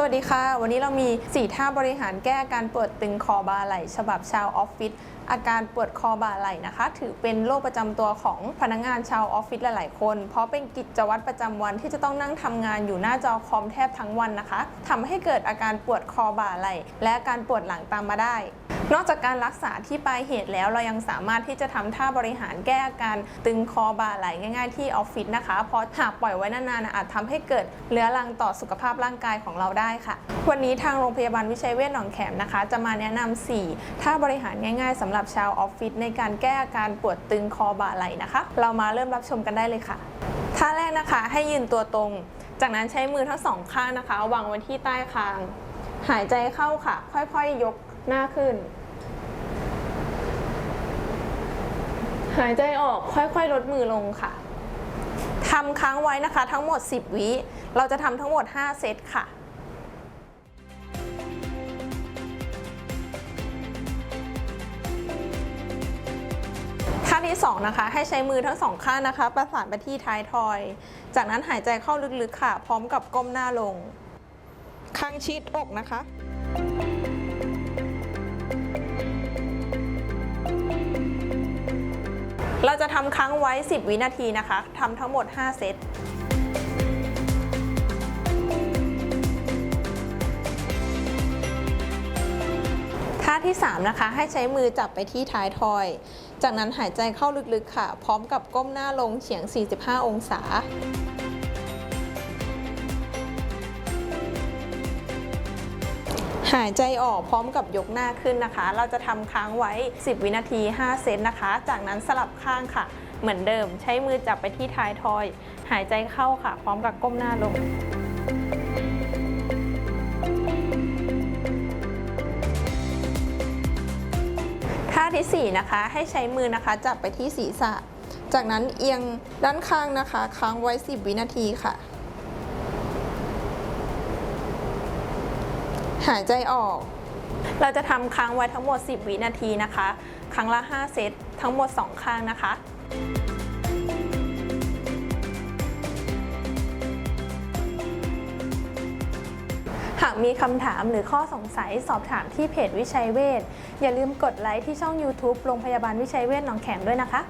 สวัสดีค่ะ วันนี้เรามี 4 ท่าบริหารแก้อาการปวดตึงคอบ่าไหล่ฉบับชาวออฟฟิศอาการปวดคอบ่าไหล่นะคะ ถือเป็นโรคประจำตัวของพนักงานชาวออฟฟิศหลายๆ คน เพราะเป็นกิจวัตรประจำวันที่จะต้องนั่งทำงานอยู่หน้าจอคอมแทบทั้งวันนะคะทำให้เกิดอาการปวดคอบ่าไหล่และอาการปวดหลังตามมาได้ นอกจากการรักษาที่ปลายเหตุแล้วเรายังสามารถที่จะทำท่าบริหารแก้อาการตึงคอบ่าไหลง่าย ๆ ที่ออฟฟิศนะคะเพราะหากปล่อยไว้นานๆอาจทำให้เกิดเรื้อรังต่อสุขภาพร่างกายของเราได้ค่ะ วันนี้ทางโรงพยาบาลวิชัยเวชหนองแขมนะคะ จะมาแนะนำ4ท่าบริหารง่าย ๆสำหรับชาวออฟฟิศในการแก้อาการปวดตึงคอบ่าไหลนะคะ เรามาเริ่มรับชมกันได้เลยค่ะท่าแรกนะคะให้ยืนตัวตรง จากนั้นใช้มือทั้งสองข้างนะคะวางไว้ที่ใต้คาง หายใจเข้าค่ะ ค่อยๆยกหน้าขึ้น หายใจออกค่อยๆ ลดมือลงค่ะทำค้างไว้นะคะ ทั้งหมด 10 วิ เราจะทำทั้งหมด 5 เซตค่ะท่าที่2นะคะ ให้ใช้มือทั้งสองข้างนะคะ ประสานไปที่ท้ายทอย จากนั้นหายใจเข้าลึกๆค่ะ พร้อมกับก้มหน้าลงคางชิดอกนะคะ เราจะทำค้างไว้ 10 วินาทีนะคะทำทั้งหมด 5 เซตท่าที่ 3 นะคะ ให้ใช้มือจับไปที่ท้ายทอย จากนั้นหายใจเข้าลึกๆค่ะ พร้อมกับก้มหน้าลงเฉียง 45 องศา หายใจออกพร้อมกับยกหน้าขึ้นนะคะ เราจะทำค้างไว้ 10 วินาที 5 เซตนะคะ จากนั้นสลับข้างค่ะ เหมือนเดิมใช้มือจับไปที่ท้ายทอย หายใจเข้าค่ะ พร้อมกับก้มหน้าลงท่าที่ 4 นะคะ ให้ใช้มือนะคะจับไปที่ศีรษะ จากนั้นเอียงด้านข้างนะคะ ค้างไว้ 10 วินาทีค่ะ หายใจออก เราจะทำค้างไว้ทั้งหมด 10 วินาทีนะคะ ครั้งละ 5 เซต ทั้งหมด 2 ข้างนะคะหากมีคำถามหรือข้อสงสัยสอบถามที่เพจวิชัยเวชอย่าลืมกดไลค์ที่ช่อง YouTube โรงพยาบาลวิชัยเวชหนองแขมด้วยนะคะ